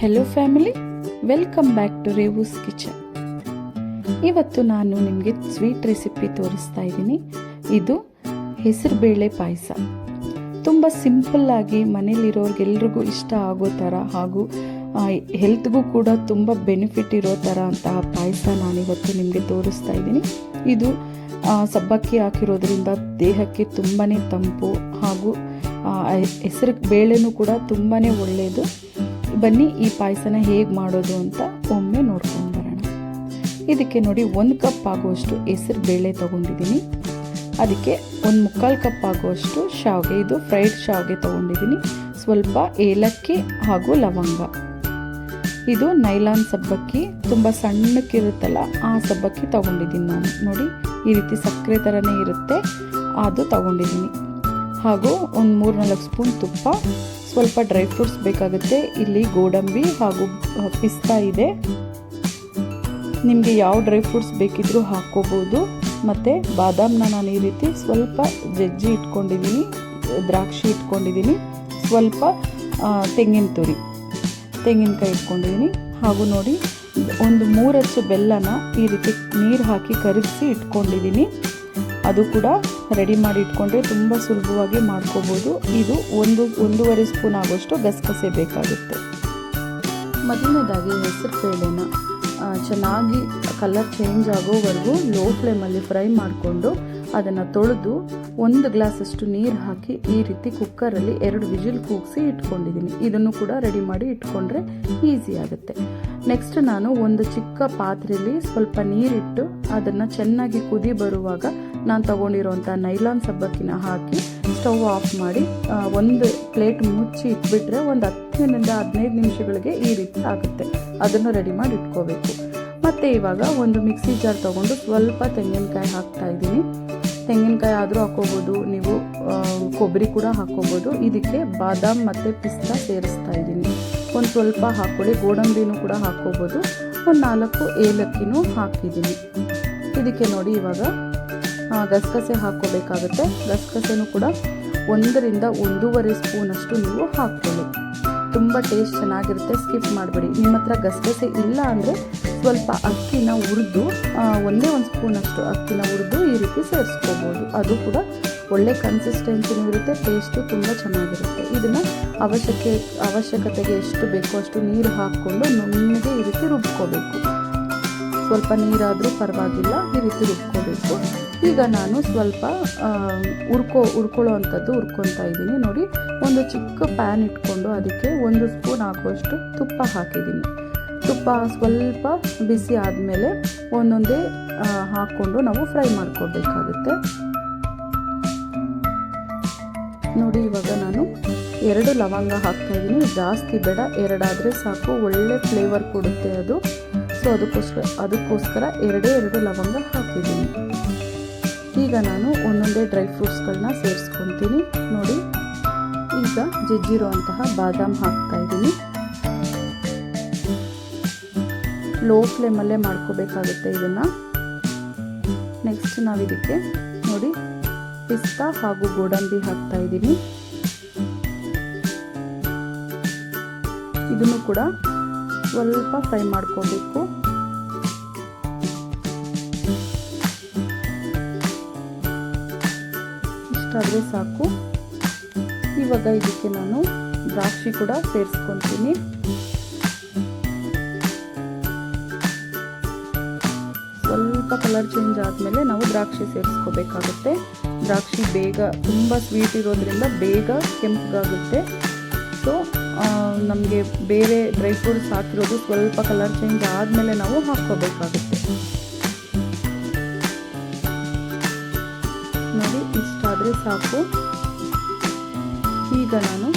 Hello family welcome back to Revu's kitchen ಇವತ್ತು ನಾನು ನಿಮಗೆ ಸ್ವೀಟ್ ರೆಸಿಪಿ ತೋರಿಸ್ತಾ ಇದ್ದೀನಿ. ಇದು ಹೆಸರುಬೇಳೆ ಪಾಯಸ. ತುಂಬ ಸಿಂಪಲ್ಲಾಗಿ ಮನೇಲಿರೋರ್ಗೆಲ್ರಿಗೂ ಇಷ್ಟ ಆಗೋ ಥರ ಹಾಗೂ ಹೆಲ್ತ್ಗೂ ಕೂಡ ತುಂಬ ಬೆನಿಫಿಟ್ ಇರೋ ಥರ ಅಂತಹ ಪಾಯಸ ನಾನಿವತ್ತು ನಿಮಗೆ ತೋರಿಸ್ತಾ ಇದ್ದೀನಿ. ಇದು ಸಬ್ಬಕ್ಕಿ ಹಾಕಿರೋದ್ರಿಂದ ದೇಹಕ್ಕೆ ತುಂಬಾ ತಂಪು ಹಾಗೂ ಹೆಸರು ಬೇಳೆನೂ ಕೂಡ ತುಂಬಾ ಒಳ್ಳೆಯದು ಬನ್ನಿ, ಈ ಪಾಯಸನ ಹೇಗೆ ಮಾಡೋದು ಅಂತ ಒಮ್ಮೆ ನೋಡ್ಕೊಂಡು ಬರೋಣ. ಇದಕ್ಕೆ ನೋಡಿ ಒಂದು ಕಪ್ ಆಗುವಷ್ಟು ಹೆಸರು ಬೇಳೆ ತೊಗೊಂಡಿದ್ದೀನಿ. ಅದಕ್ಕೆ ಒಂದು ಮುಕ್ಕಾಲು ಕಪ್ ಆಗುವಷ್ಟು ಶಾವಿಗೆ, ಇದು ಫ್ರೈಡ್ ಶಾವಿಗೆ ತೊಗೊಂಡಿದ್ದೀನಿ. ಸ್ವಲ್ಪ ಏಲಕ್ಕಿ ಹಾಗೂ ಲವಂಗ. ಇದು ನೈಲಾನ್ ಸಬ್ಬಕ್ಕಿ, ತುಂಬ ಸಣ್ಣಕ್ಕಿರುತ್ತಲ್ಲ, ಆ ಸಬ್ಬಕ್ಕಿ ತೊಗೊಂಡಿದ್ದೀನಿ ನಾನು. ನೋಡಿ, ಈ ರೀತಿ ಸಕ್ಕರೆ ಥರನೇ ಇರುತ್ತೆ, ಅದು ತೊಗೊಂಡಿದ್ದೀನಿ. ಹಾಗೂ ಒಂದು ಮೂರು ನಾಲ್ಕು ಸ್ಪೂನ್ ತುಪ್ಪ, ಸ್ವಲ್ಪ ಡ್ರೈ ಫ್ರೂಟ್ಸ್ ಬೇಕಾಗುತ್ತೆ. ಇಲ್ಲಿ ಗೋಡಂಬಿ ಹಾಗೂ ಪಿಸ್ತಾ ಇದೆ. ನಿಮಗೆ ಯಾವ ಡ್ರೈ ಫ್ರೂಟ್ಸ್ ಬೇಕಿದ್ರೂ ಹಾಕ್ಕೋಬೋದು. ಮತ್ತು ಬಾದಾಮನ್ನ ನಾನು ಈ ರೀತಿ ಸ್ವಲ್ಪ ಜಜ್ಜಿ ಇಟ್ಕೊಂಡಿದ್ದೀನಿ ದ್ರಾಕ್ಷಿ ಇಟ್ಕೊಂಡಿದ್ದೀನಿ ಸ್ವಲ್ಪ ತೆಂಗಿನ ತುರಿ, ತೆಂಗಿನಕಾಯಿ ಇಟ್ಕೊಂಡಿದ್ದೀನಿ ಹಾಗೂ ನೋಡಿ, ಒಂದು ಮೂರಷ್ಟು ಬೆಲ್ಲನ ಈ ರೀತಿ ನೀರು ಹಾಕಿ ಕರಗಿಸಿ ಇಟ್ಕೊಂಡಿದ್ದೀನಿ ಅದು ಕೂಡ ರೆಡಿ ಮಾಡಿ ಇಟ್ಕೊಂಡ್ರೆ ತುಂಬ ಸುಲಭವಾಗಿ ಮಾಡ್ಕೋಬೋದು. ಇದು ಒಂದು, ಒಂದೂವರೆ ಸ್ಪೂನ್ ಆಗೋಷ್ಟು ಗಸಗಸೆ ಬೇಕಾಗುತ್ತೆ. ಮೊದಲನೇದಾಗಿ ಹೆಸರು ಬೇಳೆನ ಚೆನ್ನಾಗಿ ಕಲರ್ ಚೇಂಜ್ ಆಗೋವರೆಗೂ ಲೋ ಫ್ಲೇಮಲ್ಲಿ ಫ್ರೈ ಮಾಡಿಕೊಂಡು ಅದನ್ನು ತೊಳೆದು ಒಂದು ಗ್ಲಾಸಷ್ಟು ನೀರು ಹಾಕಿ ಈ ರೀತಿ ಕುಕ್ಕರಲ್ಲಿ ಎರಡು ವಿಜಿಲ್ ಕೂಗಿಸಿ ಇಟ್ಕೊಂಡಿದ್ದೀನಿ. ಇದನ್ನು ಕೂಡ ರೆಡಿ ಮಾಡಿ ಇಟ್ಕೊಂಡ್ರೆ ಈಸಿ ಆಗುತ್ತೆ. ನೆಕ್ಸ್ಟ್ ನಾನು ಒಂದು ಚಿಕ್ಕ ಪಾತ್ರೆಯಲ್ಲಿ ಸ್ವಲ್ಪ ನೀರಿಟ್ಟು ಅದನ್ನು ಚೆನ್ನಾಗಿ ಕುದಿ ಬರುವಾಗ ನಾನು ತಗೊಂಡಿರೋಂಥ ನೈಲಾನ್ ಸಬ್ಬಕ್ಕಿನ ಹಾಕಿ ಸ್ಟವ್ ಆಫ್ ಮಾಡಿ ಒಂದು ಪ್ಲೇಟ್ ಮುಚ್ಚಿ ಇಟ್ಬಿಟ್ರೆ ಒಂದು ಹತ್ತರಿಂದ ಹದಿನೈದು ನಿಮಿಷಗಳಿಗೆ ಈ ರೀತಿ ಆಗುತ್ತೆ. ಅದನ್ನು ರೆಡಿ ಮಾಡಿ ಇಟ್ಕೋಬೇಕು. ಮತ್ತು ಇವಾಗ ಒಂದು ಮಿಕ್ಸಿ ಜಾರ್ ತೊಗೊಂಡು ಸ್ವಲ್ಪ ತೆಂಗಿನಕಾಯಿ ಹಾಕ್ತಾ ಇದ್ದೀನಿ. ತೆಂಗಿನಕಾಯಿ ಆದರೂ ಹಾಕೋಬೋದು ನೀವು ಕೊಬ್ಬರಿ ಕೂಡ ಹಾಕ್ಕೋಬೋದು. ಇದಕ್ಕೆ ಬಾದಾಮ್ ಮತ್ತು ಪಿಸ್ತಾ ಸೇರಿಸ್ತಾ ಇದ್ದೀನಿ. ಒಂದು ಸ್ವಲ್ಪ ಹಾಕ್ಕೊಳ್ಳಿ, ಗೋಡಂಬಿನೂ ಕೂಡ ಹಾಕ್ಕೋಬೋದು. ಒಂದು ನಾಲ್ಕು ಏಲಕ್ಕಿನೂ ಹಾಕಿದ್ದೀನಿ. ಇದಕ್ಕೆ ನೋಡಿ ಇವಾಗ ಗಸಗಸೆ ಹಾಕ್ಕೋಬೇಕಾಗುತ್ತೆ. ಗಸಗಸೆನೂ ಕೂಡ ಒಂದರಿಂದ ಒಂದೂವರೆ ಸ್ಪೂನಷ್ಟು ನೀವು ಹಾಕ್ಕೊಳ್ಳಿ. ತುಂಬ ಟೇಸ್ಟ್ ಚೆನ್ನಾಗಿರುತ್ತೆ. ಸ್ಕಿಪ್ ಮಾಡಬೇಡಿ. ನಿಮ್ಮ ಹತ್ರ ಗಸಗಸೆ ಇಲ್ಲ ಅಂದರೆ ಸ್ವಲ್ಪ ಅಕ್ಕಿನ ಹುರಿದು ಒಂದೇ ಒಂದು ಸ್ಪೂನ್ ಅಷ್ಟು ಅಕ್ಕಿನ ಹುರಿದು ಈ ರೀತಿ ಸೇರಿಸ್ಕೋಬೋದು. ಅದು ಕೂಡ ಒಳ್ಳೆ ಕನ್ಸಿಸ್ಟೆನ್ಸಿನೂ ಇರುತ್ತೆ ಟೇಸ್ಟು ತುಂಬ ಚೆನ್ನಾಗಿರುತ್ತೆ. ಇದನ್ನು ಅವಶ್ಯಕ್ಕೆ, ಅವಶ್ಯಕತೆಗೆ ಎಷ್ಟು ಬೇಕೋ ಅಷ್ಟು ನೀರು ಹಾಕ್ಕೊಂಡು, ನುಣ್ಣಗೆ ಈ ರೀತಿ ರುಬ್ಕೋಬೇಕು. ಸ್ವಲ್ಪ ನೀರಾದರೂ ಪರವಾಗಿಲ್ಲ, ಈ ರೀತಿ ರುಬ್ಕೋಬೇಕು. ಈಗ ನಾನು ಸ್ವಲ್ಪ ಉರ್ಕೋ ಹುರ್ಕೋ ಹುರ್ಕೊಳ್ಳೋ ಅಂಥದ್ದು ಹುರ್ಕೊತಾ ಇದ್ದೀನಿ. ನೋಡಿ, ಒಂದು ಚಿಕ್ಕ ಪ್ಯಾನ್ ಇಟ್ಕೊಂಡು ಅದಕ್ಕೆ ಒಂದು ಸ್ಪೂನ್ ಹಾಕುವಷ್ಟು ತುಪ್ಪ ಹಾಕಿದ್ದೀನಿ. ತುಪ್ಪ ಸ್ವಲ್ಪ ಬಿಸಿ ಆದಮೇಲೆ ಒಂದೊಂದೇ ಹಾಕ್ಕೊಂಡು ನಾವು ಫ್ರೈ ಮಾಡ್ಕೋಬೇಕಾಗುತ್ತೆ ನೋಡಿ, ಇವಾಗ ನಾನು ಎರಡು ಲವಂಗ ಹಾಕ್ತಾ ಇದ್ದೀನಿ. ಜಾಸ್ತಿ ಬೇಡ, ಎರಡಾದರೆ ಸಾಕು. ಒಳ್ಳೆ ಫ್ಲೇವರ್ ಕೊಡುತ್ತೆ ಅದು. ಸೊ ಅದಕ್ಕೋಸ್ಕರ ಅದಕ್ಕೋಸ್ಕರ ಎರಡೇ ಎರಡು ಲವಂಗ ಹಾಕಿದ್ದೀನಿ. ಈಗ ನಾನು ಒಂದೊಂದೇ ಡ್ರೈ ಫ್ರೂಟ್ಸ್ಗಳನ್ನ ಸೇರಿಸ್ಕೊತೀನಿ. ನೋಡಿ, ಈಗ ಜಜ್ಜಿರುವಂತಹ ಬಾದಾಮ್ ಹಾಕ್ತಾ ಇದ್ದೀನಿ. ಲೋ ಫ್ಲೇಮಲ್ಲೇ ಮಾಡ್ಕೋಬೇಕಾಗುತ್ತೆ ಇದನ್ನು. ನೆಕ್ಸ್ಟ್ ನಾವಿದಕ್ಕೆ, ನೋಡಿ, ಪಿಸ್ತಾ ಹಾಗೂ ಗೋಡಂಬಿ ಹಾಕ್ತಾ ಇದ್ದೀನಿ. ಇದನ್ನು ಕೂಡ ಸ್ವಲ್ಪ ಫ್ರೈ ಮಾಡ್ಕೋಬೇಕು. ಇಷ್ಟಾದರೆ ಸಾಕು. ಇವಾಗ ಇದಕ್ಕೆ ನಾನು ದ್ರಾಕ್ಷಿ ಕೂಡ ಸೇರಿಸ್ಕೊತೀನಿ. ಸ್ವಲ್ಪ ಕಲರ್ ಚೇಂಜ್ ಆದಮೇಲೆ ನಾವು ದ್ರಾಕ್ಷಿ ಸೇರಿಸ್ಕೋಬೇಕಾಗುತ್ತೆ. ದ್ರಾಕ್ಷಿ ಬೇಗ ತುಂಬ ಸ್ವೀಟ್ ಇರೋದ್ರಿಂದ ಬೇಗ ಕೆಂಪಗಾಗುತ್ತೆ. ಸೊ ನಮಗೆ ಬೇರೆ ಡ್ರೈ ಫ್ರೂಟ್ಸ್ ಹಾಕಿರೋದು ಸ್ವಲ್ಪ ಕಲರ್ ಚೇಂಜ್ ಆದಮೇಲೆ ನಾವು ಹಾಕ್ಕೋಬೇಕಾಗುತ್ತೆ. ನೋಡಿ, ಇಷ್ಟಾದರೆ ಸಾಕು. ಈಗ ನಾನು,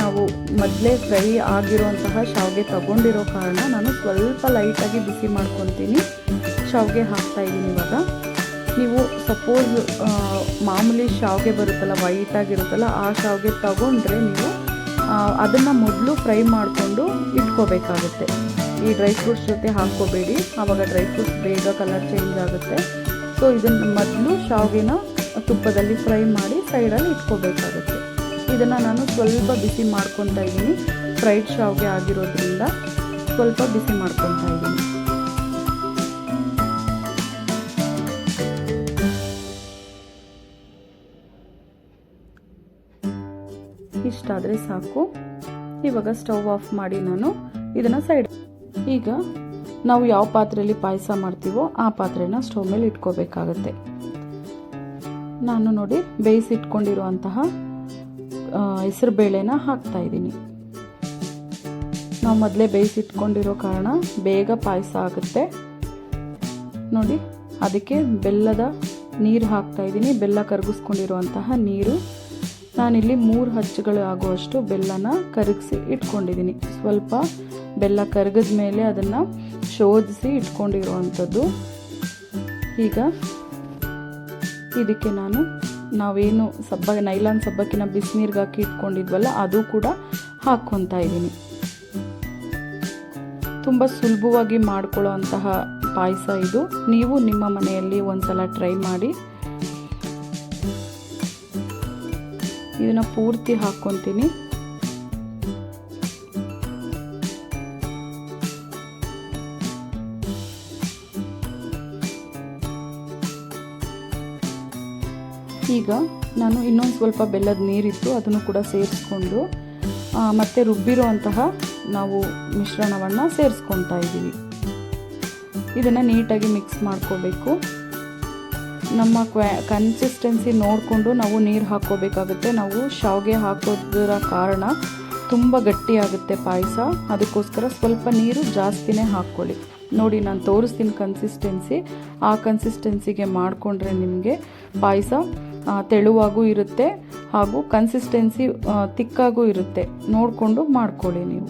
ನಾವು ಮೊದಲೇ ಫ್ರೈ ಆಗಿರೋಂತಹ ಶಾವಿಗೆ ತಗೊಂಡಿರೋ ಕಾರಣ ನಾನು ಸ್ವಲ್ಪ ಲೈಟಾಗಿ ಬಿಸಿ ಮಾಡ್ಕೊತೀನಿ. ಶಾವಿಗೆ ಹಾಕ್ತಾ ಇದ್ದೀನಿ ಇವಾಗ. ನೀವು ಸಪೋಸ್ ಮಾಮೂಲಿ ಶಾವಿಗೆ ಬರುತ್ತಲ್ಲ ವೈಟಾಗಿರುತ್ತಲ್ಲ ಆ ಶಾವಿಗೆ ತಗೊಂಡ್ರೆ ನೀವು ಅದನ್ನು ಮೊದಲು ಫ್ರೈ ಮಾಡಿಕೊಂಡು ಇಟ್ಕೋಬೇಕಾಗುತ್ತೆ. ಈ ಡ್ರೈ ಫ್ರೂಟ್ಸ್ ಜೊತೆ ಹಾಕ್ಕೋಬೇಡಿ. ಆವಾಗ ಡ್ರೈ ಫ್ರೂಟ್ಸ್ ಬೇಗ ಕಲರ್ ಚೇಂಜ್ ಆಗುತ್ತೆ. ಸೊ ಇದನ್ನು ಮೊದಲು ಶಾವಿಗೆನ ತುಪ್ಪದಲ್ಲಿ ಫ್ರೈ ಮಾಡಿ ಸೈಡಲ್ಲಿ ಇಟ್ಕೋಬೇಕಾಗುತ್ತೆ. ಇದನ್ನು ನಾನು ಸ್ವಲ್ಪ ಬಿಸಿ ಮಾಡ್ಕೊತಾ ಇದ್ದೀನಿ. ಫ್ರೈಡ್ ಶಾವಿಗೆ ಆಗಿರೋದ್ರಿಂದ ಸ್ವಲ್ಪ ಬಿಸಿ ಮಾಡ್ಕೊತಾ ಇದ್ದೀನಿ. ಇಷ್ಟಾದರೆ ಸಾಕು. ಇವಾಗ ಸ್ಟವ್ ಆಫ್ ಮಾಡಿ ನಾನು ಇದನ್ನು ಸೈಡ್ ಈಗ ನಾವು ಯಾವ ಪಾತ್ರೆಯಲ್ಲಿ ಪಾಯಸ ಮಾಡ್ತೀವೋ ಆ ಪಾತ್ರೆನ ಸ್ಟವ್ ಮೇಲೆ ಇಟ್ಕೋಬೇಕಾಗತ್ತೆ. ನಾನು ನೋಡಿ ಬೇಯಿಸಿಟ್ಕೊಂಡಿರುವಂತಹ ಹೆಸರು ಬೇಳೆನ ಹಾಕ್ತಾ ಇದ್ದೀನಿ. ನಾವು ಮೊದಲೇ ಬೇಯಿಸಿಟ್ಕೊಂಡಿರೋ ಕಾರಣ ಬೇಗ ಪಾಯಸ ಆಗುತ್ತೆ. ನೋಡಿ, ಅದಕ್ಕೆ ಬೆಲ್ಲದ ನೀರು ಹಾಕ್ತಾ ಇದ್ದೀನಿ. ಬೆಲ್ಲ ಕರಗಿಸ್ಕೊಂಡಿರುವಂತಹ ನೀರು. ನಾನಿಲ್ಲಿ ಮೂರು ಹಚ್ಚುಗಳು ಆಗುವಷ್ಟು ಬೆಲ್ಲನ ಕರಗಿಸಿ ಇಟ್ಕೊಂಡಿದ್ದೀನಿ. ಸ್ವಲ್ಪ ಬೆಲ್ಲ ಕರಗಿದ ಮೇಲೆ ಅದನ್ನು ಶೋಧಿಸಿ ಇಟ್ಕೊಂಡಿರುವಂಥದ್ದು. ಈಗ ಇದಕ್ಕೆ ನಾನು ನಾವೇನು ಸಬ್ಬ, ನೈಲಾನ್ ಸಬ್ಬಕ್ಕಿನ ಬಿಸಿನೀರಿಗೆ ಹಾಕಿ ಇಟ್ಕೊಂಡಿದ್ವಲ್ಲ, ಅದು ಕೂಡ ಹಾಕ್ಕೊತಾ ಇದ್ದೀನಿ. ತುಂಬ ಸುಲಭವಾಗಿ ಮಾಡ್ಕೊಳ್ಳೋ ಅಂತಹ ಪಾಯಸ ಇದು. ನೀವು ನಿಮ್ಮ ಮನೆಯಲ್ಲಿ ಒಂದ್ಸಲ ಟ್ರೈ ಮಾಡಿ. ಇದನ್ನ ಪೂರ್ತಿ ಹಾಕ್ಕೊತೀನಿ. ಈಗ ನಾನು ಇನ್ನೊಂದು ಸ್ವಲ್ಪ ಬೆಲ್ಲದ ನೀರಿತ್ತು ಅದನ್ನು ಕೂಡ ಸೇರಿಸ್ಕೊಂಡು ಮತ್ತೆ ರುಬ್ಬಿರೋ ಅಂತಹ ನಾವು ಮಿಶ್ರಣವನ್ನು ಸೇರಿಸ್ಕೊತಾ ಇದ್ದೀವಿ. ಇದನ್ನು ನೀಟಾಗಿ ಮಿಕ್ಸ್ ಮಾಡ್ಕೋಬೇಕು. ನಮ್ಮ ಕ್ವಾ ಕನ್ಸಿಸ್ಟೆನ್ಸಿ ನೋಡಿಕೊಂಡು ನಾವು ನೀರು ಹಾಕ್ಕೋಬೇಕಾಗುತ್ತೆ. ನಾವು ಶಾವಿಗೆ ಹಾಕೋದರ ಕಾರಣ ತುಂಬ ಗಟ್ಟಿಯಾಗುತ್ತೆ ಪಾಯಸ. ಅದಕ್ಕೋಸ್ಕರ ಸ್ವಲ್ಪ ನೀರು ಜಾಸ್ತಿನೇ ಹಾಕ್ಕೊಳ್ಳಿ. ನೋಡಿ, ನಾನು ತೋರಿಸ್ತೀನಿ ಕನ್ಸಿಸ್ಟೆನ್ಸಿ ಆ ಕನ್ಸಿಸ್ಟೆನ್ಸಿಗೆ ಮಾಡಿಕೊಂಡ್ರೆ ನಿಮಗೆ ಪಾಯಸ ತೆಳುವಾಗೂ ಇರುತ್ತೆ ಹಾಗೂ ಕನ್ಸಿಸ್ಟೆನ್ಸಿ ತಿಕ್ಕಾಗೂ ಇರುತ್ತೆ. ನೋಡಿಕೊಂಡು ಮಾಡ್ಕೊಳ್ಳಿ ನೀವು.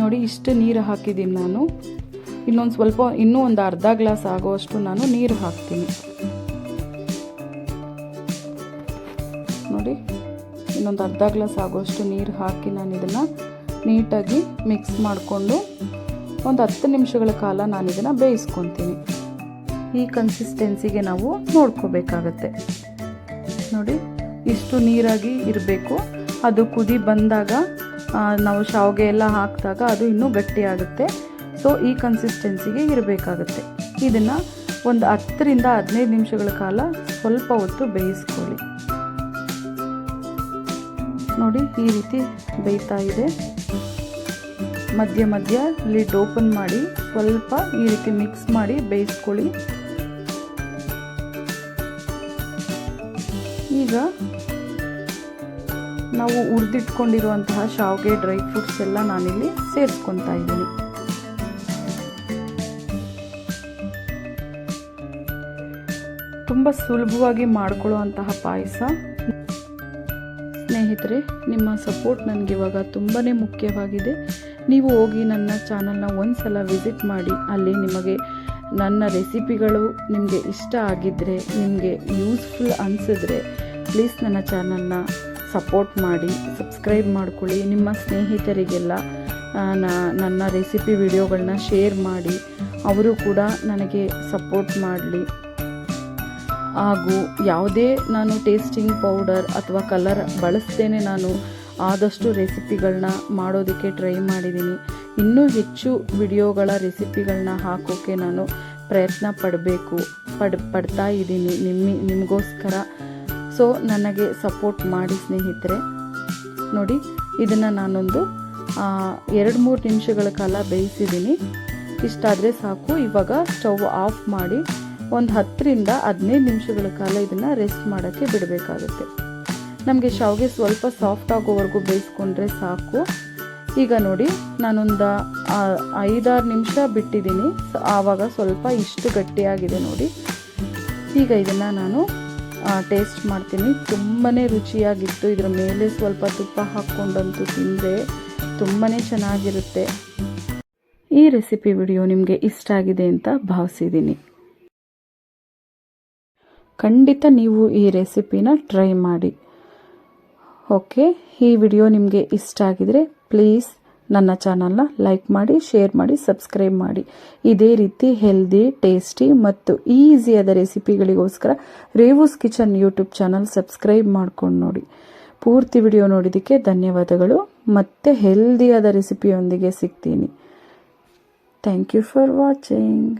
ನೋಡಿ, ಇಷ್ಟು ನೀರು ಹಾಕಿದ್ದೀನಿ ನಾನು. ಇನ್ನೊಂದು ಸ್ವಲ್ಪ, ಇನ್ನೂ ಒಂದು ಅರ್ಧ ಗ್ಲಾಸ್ ಆಗುವಷ್ಟು ನಾನು ನೀರು ಹಾಕ್ತೀನಿ. ನೋಡಿ, ಇನ್ನೊಂದು ಅರ್ಧ ಗ್ಲಾಸ್ ಆಗೋಷ್ಟು ನೀರು ಹಾಕಿ ನಾನು ಇದನ್ನು ನೀಟಾಗಿ ಮಿಕ್ಸ್ ಮಾಡಿಕೊಂಡು ಒಂದು ಹತ್ತು ನಿಮಿಷಗಳ ಕಾಲ ನಾನು ಇದನ್ನು ಬೇಯಿಸ್ಕೊತೀನಿ. ಈ ಕನ್ಸಿಸ್ಟೆನ್ಸಿಗೆ ನಾವು ನೋಡ್ಕೋಬೇಕಾಗತ್ತೆ. ನೋಡಿ, ಇಷ್ಟು ನೀರಾಗಿ ಇರಬೇಕು. ಅದು ಕುದಿ ಬಂದಾಗ ನಾವು ಶಾವಿಗೆ ಎಲ್ಲ ಹಾಕಿದಾಗ ಅದು ಇನ್ನೂ ಗಟ್ಟಿಯಾಗುತ್ತೆ. ಸೊ ಈ ಕನ್ಸಿಸ್ಟೆನ್ಸಿಗೆ ಇರಬೇಕಾಗುತ್ತೆ. ಇದನ್ನು ಒಂದು ಹತ್ತರಿಂದ ಹದಿನೈದು ನಿಮಿಷಗಳ ಕಾಲ ಸ್ವಲ್ಪ ಹೊತ್ತು ಬೇಯಿಸ್ಕೊಳ್ಳಿ. ನೋಡಿ, ಈ ರೀತಿ ಬೇಯ್ತಾ ಇದೆ. ಮಧ್ಯ ಮಧ್ಯ ಲಿಡ್ ಓಪನ್ ಮಾಡಿ, ಸ್ವಲ್ಪ ಈ ರೀತಿ ಮಿಕ್ಸ್ ಮಾಡಿ ಬೇಯಿಸ್ಕೊಳ್ಳಿ. ಈಗ ನಾವು ಉರಿದಿಟ್ಕೊಂಡಿರುವಂತಹ ಶಾವಿಗೆ ಡ್ರೈ ಫ್ರೂಟ್ಸ್ ಎಲ್ಲ ನಾನಿಲ್ಲಿ ಸೇರಿಸ್ಕೊತಾ ಇದ್ದೀನಿ. ತುಂಬ ಸುಲಭವಾಗಿ ಮಾಡ್ಕೊಳ್ಳುವಂತಹ ಪಾಯಸ. ಸ್ನೇಹಿತರೆ, ನಿಮ್ಮ ಸಪೋರ್ಟ್ ನನಗೆ ಇವಾಗ ತುಂಬಾ ಮುಖ್ಯವಾಗಿದೆ. ನೀವು ಹೋಗಿ ನನ್ನ ಚಾನಲ್ನ ಒಂದು ಸಲ ವಿಸಿಟ್ ಮಾಡಿ, ಅಲ್ಲಿ ನಿಮಗೆ ನನ್ನ ರೆಸಿಪಿಗಳು ನಿಮಗೆ ಇಷ್ಟ ಆಗಿದ್ದರೆ ನಿಮಗೆ ಯೂಸ್ಫುಲ್ ಅನಿಸಿದ್ರೆ ಪ್ಲೀಸ್ ನನ್ನ ಚಾನಲ್ನ ಸಪೋರ್ಟ್ ಮಾಡಿ, ಸಬ್ಸ್ಕ್ರೈಬ್ ಮಾಡ್ಕೊಳ್ಳಿ. ನಿಮ್ಮ ಸ್ನೇಹಿತರಿಗೆಲ್ಲ ನನ್ನ ರೆಸಿಪಿ ವಿಡಿಯೋಗಳನ್ನ ಶೇರ್ ಮಾಡಿ, ಅವರು ಕೂಡ ನನಗೆ ಸಪೋರ್ಟ್ ಮಾಡಲಿ. ಹಾಗೂ ಯಾವುದೇ ನಾನು ಟೇಸ್ಟಿಂಗ್ ಪೌಡರ್ ಅಥವಾ ಕಲರ್ ಬಳಸ್ತೇನೆ ನಾನು ಆದಷ್ಟು ರೆಸಿಪಿಗಳನ್ನ ಮಾಡೋದಕ್ಕೆ ಟ್ರೈ ಮಾಡಿದ್ದೀನಿ. ಇನ್ನೂ ಹೆಚ್ಚು ವಿಡಿಯೋಗಳ ರೆಸಿಪಿಗಳನ್ನ ಹಾಕೋಕ್ಕೆ ನಾನು ಪ್ರಯತ್ನ ಪಡಬೇಕು, ಪಡ್, ಪಡ್ತಾ ಇದ್ದೀನಿ ನಿಮ್ಮ, ನಿಮಗೋಸ್ಕರ. ಸೊ ನನಗೆ ಸಪೋರ್ಟ್ ಮಾಡಿ ಸ್ನೇಹಿತರೆ. ನೋಡಿ, ಇದನ್ನು ನಾನೊಂದು ಎರಡು ಮೂರು ನಿಮಿಷಗಳ ಕಾಲ ಬೇಯಿಸಿದ್ದೀನಿ. ಇಷ್ಟಾದರೆ ಸಾಕು. ಇವಾಗ ಸ್ಟವ್ ಆಫ್ ಮಾಡಿ ಒಂದು ಹತ್ತರಿಂದ ಹದಿನೈದು ನಿಮಿಷಗಳ ಕಾಲ ಇದನ್ನು ರೆಸ್ಟ್ ಮಾಡೋಕ್ಕೆ ಬಿಡಬೇಕಾಗುತ್ತೆ. ನಮಗೆ ಶಾವಿಗೆ ಸ್ವಲ್ಪ ಸಾಫ್ಟ್ ಆಗೋವರೆಗೂ ಬೇಯಿಸ್ಕೊಂಡ್ರೆ ಸಾಕು. ಈಗ ನೋಡಿ, ನಾನೊಂದು ಐದಾರು ನಿಮಿಷ ಬಿಟ್ಟಿದ್ದೀನಿ. ಆವಾಗ ಸ್ವಲ್ಪ ಇಷ್ಟು ಗಟ್ಟಿಯಾಗಿದೆ ನೋಡಿ. ಈಗ ಇದನ್ನು ನಾನು ಟೇಸ್ಟ್ ಮಾಡ್ತೀನಿ. ತುಂಬಾ ರುಚಿಯಾಗಿತ್ತು. ಇದರ ಮೇಲೆ ಸ್ವಲ್ಪ ತುಪ್ಪ ಹಾಕ್ಕೊಂಡಂತೂ ತಿಂದರೆ ತುಂಬಾ ಚೆನ್ನಾಗಿರುತ್ತೆ. ಈ ರೆಸಿಪಿ ವಿಡಿಯೋ ನಿಮಗೆ ಇಷ್ಟ ಆಗಿದೆ ಅಂತ ಭಾವಿಸಿದ್ದೀನಿ. ಖಂಡಿತ ನೀವು ಈ ರೆಸಿಪಿನ ಟ್ರೈ ಮಾಡಿ. ಓಕೆ? ಈ ವಿಡಿಯೋ ನಿಮಗೆ ಇಷ್ಟ ಆಗಿದರೆ ಪ್ಲೀಸ್ ನನ್ನ ಚಾನಲ್ನ ಲೈಕ್ ಮಾಡಿ, ಶೇರ್ ಮಾಡಿ, ಸಬ್ಸ್ಕ್ರೈಬ್ ಮಾಡಿ. ಇದೇ ರೀತಿ ಹೆಲ್ದಿ, ಟೇಸ್ಟಿ ಮತ್ತು ಈಸಿಯಾದ ರೆಸಿಪಿಗಳಿಗೋಸ್ಕರ Revu's kitchen YouTube channel subscribe ಮಾಡ್ಕೊಂಡು ನೋಡಿ. ಪೂರ್ತಿ ವಿಡಿಯೋ ನೋಡಿದ್ದಕ್ಕೆ ಧನ್ಯವಾದಗಳು. ಮತ್ತೆ ಹೆಲ್ದಿಯಾದ ರೆಸಿಪಿಯೊಂದಿಗೆ ಸಿಗ್ತೀನಿ. Thank you for watching.